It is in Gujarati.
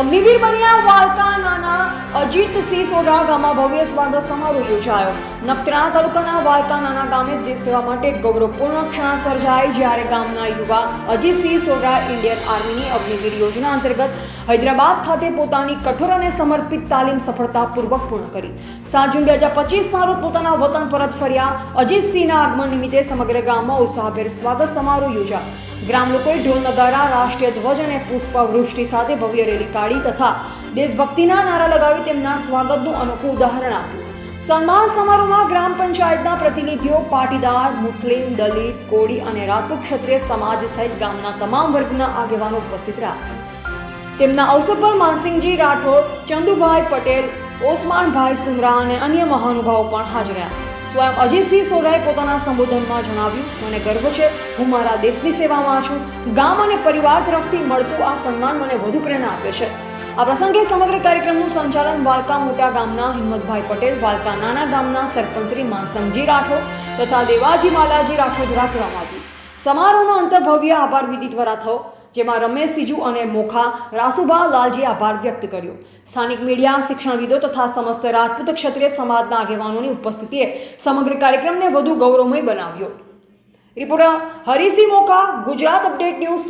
અગ્નિવીર બન્યા વાલકા નાના અજીતસિંહ સોઢા ગામમાં ભવ્ય સ્વાગત સમારોહ યોજાયો. નખત્રાણા તાલુકાના વાલકાનાના ગામે દેશ સેવા માટે ગૌરવપૂર્ણ ક્ષણ સર્જાઈ જ્યારે ગામના યુવા અજીતસિંહ સોઢા ઇન્ડિયન આર્મીની અગ્નિવીર યોજના અંતર્ગત હૈદરાબાદ ખાતે પોતાની કઠોર અને સમર્પિત તાલીમ સફળતાપૂર્વક પૂર્ણ કરી. સાત જૂન બે હજાર પચીસના રોજ પોતાના વતન પરત ફર્યા અજીતસિંહના આગમન નિમિત્તે સમગ્ર ગામમાં ઉત્સાહભેર સ્વાગત સમારોહ યોજાયો. ગ્રામ લોકોએ ઢોલ નગારા, રાષ્ટ્રીય ધ્વજ અને પુષ્પવૃષ્ટિ સાથે ભવ્ય રેલી કાઢી. તથા દેશભક્તિના નારા લગાવી તેમના સ્વાગતનું અનોખું ઉદાહરણ આપ્યું. સન્માન સમારોહમાં ગ્રામ પંચાયતના પ્રતિનિધિઓ, પાટીદાર, મુસ્લિમ, દલિત, કોળી અને રાજપૂત ક્ષત્રિય સમાજ સહિત ગામના તમામ વર્ગના આગેવાનો ઉપસ્થિત રહ્યા. તેમના અવસર પર માનસિંહજી રાઠોડ, ચંદુભાઈ પટેલ, ઓસમાનભાઈ સુમરા અને અન્ય મહાનુભાવો પણ હાજર રહ્યા. સ્વયં અજયસિંહ સોઢાએ પોતાના સંબોધનમાં જણાવ્યું, મને ગર્વ છે, હું મારા દેશની સેવામાં છું. ગામ અને પરિવાર તરફથી મળતું આ સન્માન મને વધુ પ્રેરણા આપે છે. આ પ્રસંગે સમગ્ર કાર્યક્રમનું સંચાલન વાલકા મોટા ગામના હિંમતભાઈ પટેલ, વાલકા નાના ગામના સરપંચ શ્રી માનસંગજી રાઠોડ તથા દેવાજી માલાજી રાઠોડ દ્વારા કરવામાં આવ્યું. સમારોહનો અંત ભવ્ય આભાર વિધિ દ્વારા થયો. જેમાં રમેશ સિજુ અને મોખા રાસુભા લાલજીએ આભાર વ્યક્ત કર્યો. સ્થાનિક મીડિયા, શિક્ષણવિદો તથા સમસ્ત રાજપૂત ક્ષત્રિય સમાજના આગેવાનોની ઉપસ્થિતિએ સમગ્ર કાર્યક્રમને વધુ ગૌરવમય બનાવ્યો. Reporter Harisinh Moka Gujarat update news